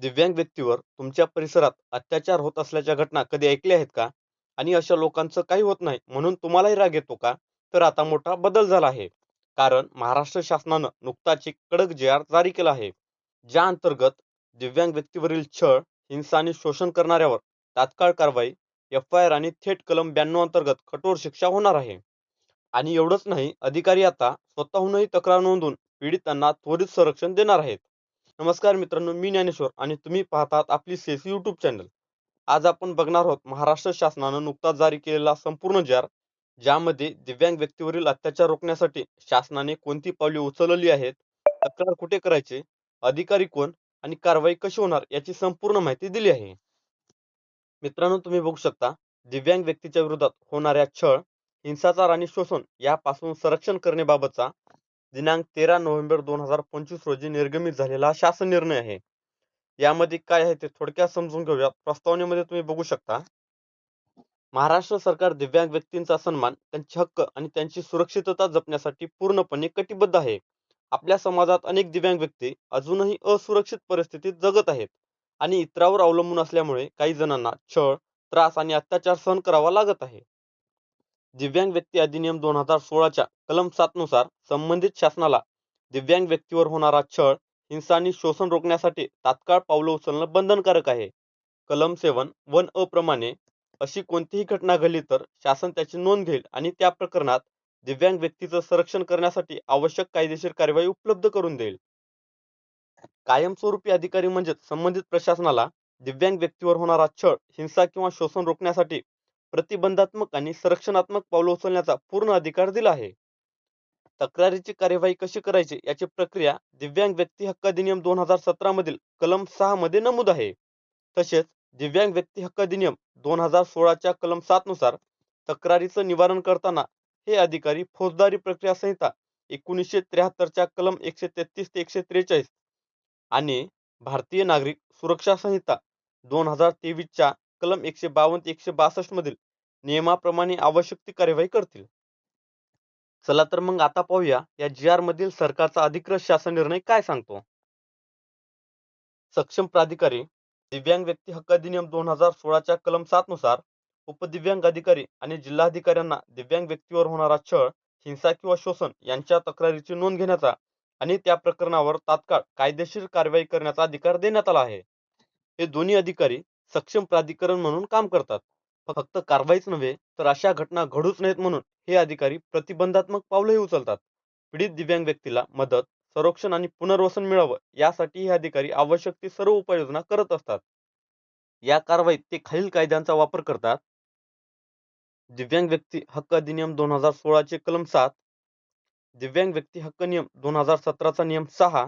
दिव्यांग व्यक्तीवर तुमच्या परिसरात अत्याचार होत असल्याच्या घटना कधी ऐकल्या आहेत का? आणि अशा लोकांचं काही होत नाही म्हणून तुम्हालाही राग येतो का? तर आता मोठा बदल झाला आहे. कारण महाराष्ट्र शासनानं नुकताच एक कडक जे आर जारी केला आहे. ज्या अंतर्गत दिव्यांग व्यक्तीवरील छळ, हिंसा आणि शोषण करणाऱ्यावर तात्काळ कारवाई, एफ आय आर आणि थेट कलम ब्याण्णव अंतर्गत कठोर शिक्षा होणार आहे. आणि एवढंच नाही, अधिकारी आता स्वतःहूनही तक्रार नोंदवून पीडितांना त्वरित संरक्षण देणार आहेत. नमस्कार मित्रांनो, मी ज्ञानेश्वर आणि तुम्ही पाहतात आपली सेसी यूट्यूब चॅनल. आज आपण बघणार आहोत महाराष्ट्र शासनानं नुकताच जारी केलेला संपूर्ण जार ज्यामध्ये दिव्यांग व्यक्तीवरील अत्याचार रोखण्यासाठी शासनाने कोणती पावले उचलली आहेत, तक्रार कुठे करायचे अधिकारी कोण आणि कारवाई कशी होणार याची संपूर्ण माहिती दिली आहे. मित्रांनो तुम्ही बघू शकता, दिव्यांग व्यक्तीच्या विरोधात होणाऱ्या छळ, हिंसाचार आणि शोषण यापासून संरक्षण करण्याबाबतचा दिनांक तेरा नोव्हेंबर दोन हजार पंचवीस रोजी निर्गमित झालेला शासन निर्णय आहे. यामध्ये काय आहे ते थोडक्यात समजून घेऊया. प्रस्तावनेमध्ये तुम्ही बघू शकता. महाराष्ट्र सरकार दिव्यांग व्यक्तींचा सन्मान, त्यांचे हक्क आणि त्यांची सुरक्षितता जपण्यासाठी पूर्णपणे कटिबद्ध आहे. आपल्या समाजात अनेक दिव्यांग व्यक्ती अजूनही असुरक्षित परिस्थितीत जगत आहेत आणि इतरांवर अवलंबून असल्यामुळे काही जणांना छळ, त्रास आणि अत्याचार सहन करावा लागत आहे. दिव्यांग व्यक्ती अधिनियम दोन हजार सोळाच्या कलम सात नुसार संबंधित शासनाला दिव्यांग व्यक्तीवर होणारा छळ, हिंसा आणि शोषण रोखण्यासाठी तात्काळ पावलं उचलणं बंधनकारक आहे. कलम सेवन वन अ प्रमाणे अशी कोणतीही घटना घडली तर शासन त्याची नोंद घेईल आणि त्या प्रकरणात दिव्यांग व्यक्तीचं संरक्षण करण्यासाठी आवश्यक कायदेशीर कार्यवाही उपलब्ध करून देईल. कायमस्वरूपी अधिकारी म्हणजे संबंधित प्रशासनाला दिव्यांग व्यक्तीवर होणारा छळ, हिंसा किंवा शोषण रोखण्यासाठी प्रतिबंधात्मक आणि संरक्षणात्मक पावलं उचलण्याचा पूर्ण अधिकार दिला आहे. तक्रारीची कार्यवाही कशी करायची याची प्रक्रिया दिव्यांग व्यक्ती हक्क अधिनियम दोन हजार सतरा मधील कलम सहा मध्ये नमूद आहे. तसेच दिव्यांग व्यक्ती हक्क अधिनियम दोन हजार सोळाच्या कलम सात नुसार तक्रारीचं निवारण करताना हे अधिकारी फौजदारी प्रक्रिया संहिता एकोणीसशे त्र्याहत्तरच्या कलम एकशे तेहतीस ते एकशे त्रेचाळीस आणि भारतीय नागरिक सुरक्षा संहिता दोन हजार तेवीसच्या कलम एकशे बावन्न ते एकशे बासष्ट मधील नियमाप्रमाणे आवश्यक ती कार्यवाही करतील. चला तर मग आता पाहूया या जी-आर मधील सरकारचा अधिकृत शासन निर्णय काय सांगतो. सक्षम प्राधिकारी दिव्यांग व्यक्ती हक्क अधिनियम दोन हजार सोळाच्या कलम सात नुसार उपदिव्यांग अधिकारी आणि जिल्हाधिकाऱ्यांना दिव्यांग व्यक्तीवर होणारा छळ, हिंसा किंवा शोषण यांच्या तक्रारीची नोंद घेण्याचा आणि त्या प्रकरणावर तात्काळ कायदेशीर कारवाई करण्याचा अधिकार देण्यात आला आहे. हे दोन्ही अधिकारी सक्षम प्राधिकरण म्हणून काम करतात. फक्त कारवाईच नव्हे तर अशा घटना घडूच नयेत म्हणून हे अधिकारी प्रतिबंधात्मक पावलंही उचलतात. पीडित दिव्यांग व्यक्तीला मदत, संरक्षण आणि पुनर्वसन मिळावं यासाठी हे अधिकारी आवश्यक ती सर्व उपाययोजना करत असतात. या कारवाईत ते खालील कायद्यांचा वापर करतात. दिव्यांग व्यक्ती हक्क अधिनियम दोन हजार सोळाचे कलम सात, दिव्यांग व्यक्ती हक्क नियम दोन हजार सतराचा नियम सहा,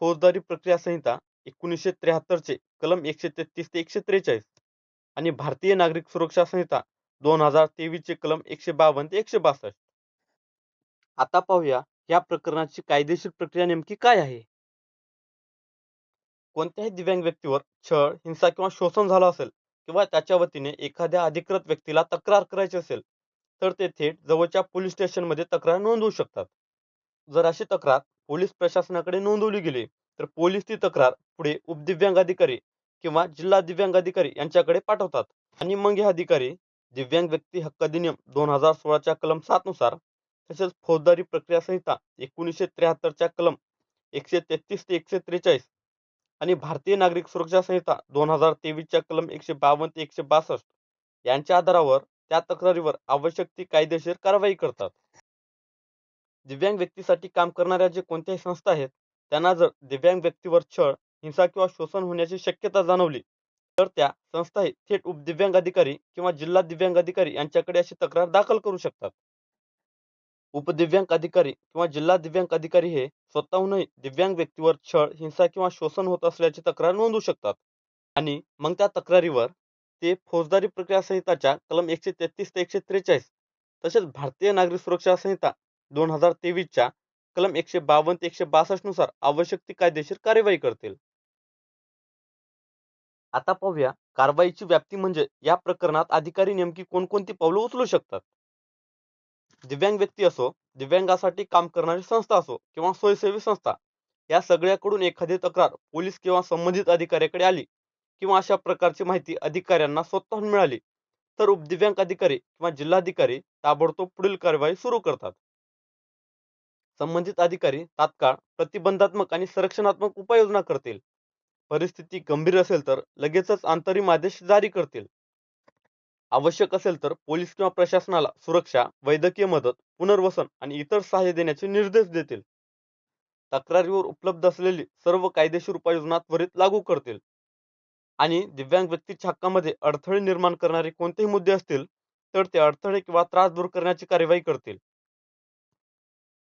फौजदारी प्रक्रिया संहिता एकोणीसशे त्र्याहत्तरचे कलम एकशे तेहतीस ते एकशे त्रेचाळीस आणि भारतीय नागरिक सुरक्षा संहिता दोन हजार तेवीस चे कलम एकशे बावन्न ते एकशे बासष्ट. आता पाहूया या प्रकरणाची कायदेशीर प्रक्रिया नेमकी काय आहे. कोणत्याही दिव्यांग व्यक्तीवर छळ, हिंसा किंवा शोषण झालं असेल किंवा त्याच्या वतीने एखाद्या अधिकृत व्यक्तीला तक्रार करायची असेल तर ते थेट जवळच्या पोलीस स्टेशनमध्ये तक्रार नोंदवू शकतात. जर अशी तक्रार पोलीस प्रशासनाकडे नोंदवली गेली तर पोलीस ती तक्रार पुढे उपदिव्यांग अधिकारी किंवा जिल्हा दिव्यांग अधिकारी यांच्याकडे पाठवतात आणि मग हे अधिकारी दिव्यांग व्यक्ती हक्क अधिनियम दोन हजार सोळाच्या कलम सात नुसार तसेच फौजदारी प्रक्रिया संहिता एकोणीसशे त्र्याहत्तरच्या कलम एकशे तेहतीस ते एकशे त्रेचाळीस आणि भारतीय नागरिक सुरक्षा संहिता दोन हजार तेवीसच्या कलम एकशे बावन्न ते एकशे बासष्ट यांच्या आधारावर त्या तक्रारीवर आवश्यक ती कायदेशीर कारवाई करतात. दिव्यांग व्यक्तीसाठी काम करणाऱ्या जे कोणत्याही संस्था आहेत त्यांना जर दिव्यांग व्यक्तीवर छळ, हिंसा किंवा शोषण होण्याची शक्यता जाणवली तर त्या संस्थाही थेट उपदिव्यांग अधिकारी किंवा जिल्हा दिव्यांग अधिकारी यांच्याकडे अशी तक्रार दाखल करू शकतात. उपदिव्यांग अधिकारी किंवा जिल्हा दिव्यांग अधिकारी हे स्वतःहूनही दिव्यांग व्यक्तीवर छळ, हिंसा किंवा शोषण होत असल्याची तक्रार नोंदवू शकतात आणि मग त्या तक्रारीवर ते फौजदारी प्रक्रिया संहिताच्या कलम एकशे तेहतीस ते एकशे त्रेचाळीस तसेच भारतीय नागरिक सुरक्षा संहिता दोन हजार तेवीसच्या कलम एकशे बावन्न ते एकशे बासष्टनुसार आवश्यक ती कायदेशीर कार्यवाही करतील. आता पाहूया कारवाईची व्याप्ती म्हणजे या प्रकरणात अधिकारी नेमकी कोणकोणती पावलं उचलू शकतात. दिव्यांग व्यक्ती असो, दिव्यांगासाठी काम करणारी संस्था असो किंवा स्वयंसेवी संस्था या सगळ्याकडून एखादी तक्रार पोलीस किंवा संबंधित अधिकाऱ्याकडे आली किंवा अशा प्रकारची माहिती अधिकाऱ्यांना स्वतःहून मिळाली तर उपदिव्यांग अधिकारी किंवा जिल्हाधिकारी ताबडतोब पुढील कारवाई सुरू करतात संबंधित अधिकारी तात्काळ प्रतिबंधात्मक आणि संरक्षणात्मक उपाययोजना करतील परिस्थिती गंभीर असेल तर लगेचच अंतरिम आदेश जारी करतील. आवश्यक असेल तर पोलीस किंवा प्रशासनाला सुरक्षा वैद्यकीय मदत पुनर्वसन आणि इतर सहाय्य देण्याचे निर्देश देतील. तक्रारीवर उपलब्ध असलेली सर्व कायदेशीर उपाययोजना त्वरित लागू करतील. आणि दिव्यांग व्यक्तीच्या हक्कामध्ये अडथळे निर्माण करणारे कोणतेही मुद्दे असतील तर ते अडथळे किंवा त्रास दूर करण्याची कार्यवाही करतील.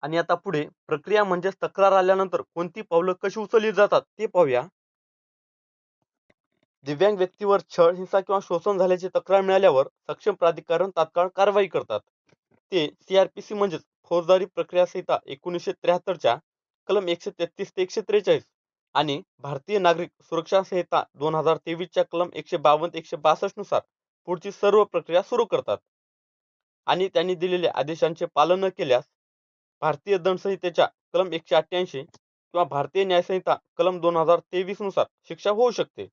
आणि आता पुढे प्रक्रिया म्हणजेच तक्रार आल्यानंतर कोणती पावलं कशी उचलली जातात ते पाहूया. दिव्यांग व्यक्तीवर छळ हिंसा किंवा शोषण झाल्याची तक्रार मिळाल्यावर सक्षम प्राधिकरण तात्काळ कारवाई करतात. ते सीआरपीसी म्हणजेच फौजदारी प्रक्रिया संहिता एकोणीसशे त्र्याहत्तरच्या कलम एकशे तेहतीस ते एकशे त्रेचाळीस आणि भारतीय नागरिक सुरक्षा संहिता दोन हजार तेवीसच्या कलम एकशे बावन्न एकशे बासष्टनुसार पुढची सर्व प्रक्रिया सुरू करतात. आणि त्यांनी दिलेल्या आदेशांचे पालन न केल्यास भारतीय दंड संहितेच्या कलम एकशे अठ्ठ्याऐंशी किंवा भारतीय न्यायसंहिता कलम दोन हजार तेवीसनुसार शिक्षा होऊ शकते.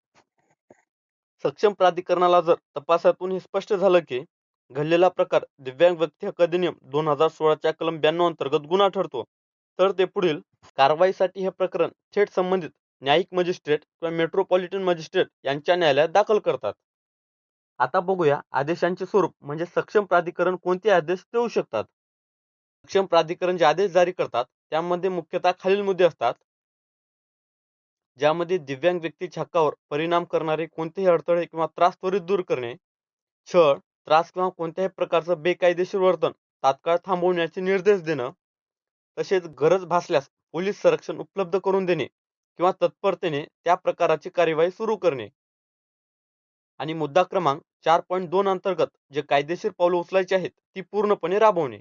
सक्षम प्राधिकरणाला जर तपासातून हे स्पष्ट झालं की घडलेला प्रकार दिव्यांग व्यक्ती हक्क अधिनियम दोन हजार सोळाच्या कलम ब्याण्णव अंतर्गत गुन्हा ठरतो तर ते पुढील कारवाईसाठी हे प्रकरण थेट संबंधित न्यायिक मजिस्ट्रेट किंवा मेट्रोपॉलिटन मजिस्ट्रेट यांच्या न्यायालयात दाखल करतात. आता बघूया आदेशांचे स्वरूप म्हणजे सक्षम प्राधिकरण कोणते आदेश देऊ शकतात? सक्षम प्राधिकरण जे आदेश जारी करतात त्यामध्ये मुख्यतः खालील मुद्दे असतात. ज्यामध्ये दिव्यांग व्यक्तीच्या हक्कावर परिणाम करणारे कोणतेही अडथळे किंवा त्रास त्वरित दूर करणे छळ त्रास किंवा कोणत्याही प्रकारचं बेकायदेशीर वर्तन तात्काळ थांबवण्याचे निर्देश देणं तसेच गरज भासल्यास पोलीस संरक्षण उपलब्ध करून देणे किंवा तत्परतेने त्या प्रकाराची कार्यवाही सुरू करणे. आणि मुद्दा क्रमांक चार पॉईंट दोन अंतर्गत जे कायदेशीर पावलं उचलायची आहेत ती पूर्णपणे राबवणे.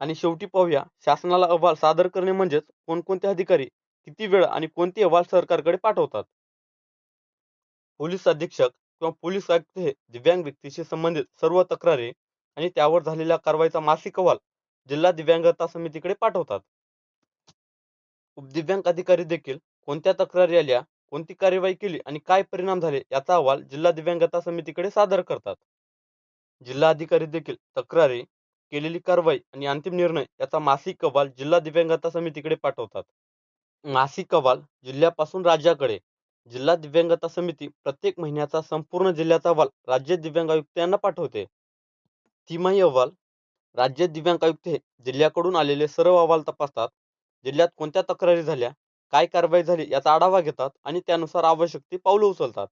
आणि शेवटी पाहूया शासनाला अहवाल सादर करणे म्हणजेच कोणकोणते अधिकारी किती वेळ आणि कोणते अहवाल सरकारकडे पाठवतात? पोलीस अधीक्षक किंवा पोलीस आयुक्त हे दिव्यांग व्यक्तीशी संबंधित सर्व तक्रारी आणि त्यावर झालेल्या कारवाईचा मासिक अहवाल जिल्हा दिव्यांगता समितीकडे पाठवतात. उपदिव्यांग अधिकारी देखील कोणत्या तक्रारी आल्या कोणती कार्यवाही केली आणि काय परिणाम झाले याचा अहवाल जिल्हा दिव्यांगता समितीकडे सादर करतात. जिल्हा अधिकारी देखील तक्रारी केलेली कारवाई आणि अंतिम निर्णय याचा मासिक अहवाल जिल्हा दिव्यांगता समितीकडे पाठवतात. मासिक अहवाल जिल्ह्यापासून राज्याकडे. जिल्हा दिव्यांगता समिती प्रत्येक महिन्याचा संपूर्ण जिल्ह्याचा अहवाल राज्य दिव्यांग आयुक्तांना पाठवते. तिमाही अहवाल राज्य दिव्यांग आयुक्त हे जिल्ह्याकडून आलेले सर्व अहवाल तपासतात. जिल्ह्यात कोणत्या तक्रारी झाल्या काय कारवाई झाली याचा आढावा घेतात आणि त्यानुसार आवश्यक ती पावलं उचलतात.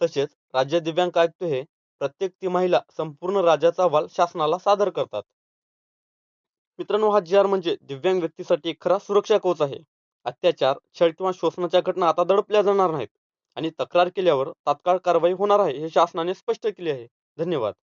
तसेच राज्य दिव्यांग आयुक्त हे प्रत्येक तिमाहीला संपूर्ण राज्याचा अहवाल शासनाला सादर करतात. मित्रांनो हा जी आर म्हणजे दिव्यांग व्यक्तीसाठी एक खरा सुरक्षा कवच आहे. अत्याचार छळ किंवा शोषणाच्या घटना आता दडपल्या जाणार नाहीत. आणि तक्रार केल्यावर तात्काळ कारवाई होणार आहे हे शासनाने स्पष्ट केले आहे. धन्यवाद.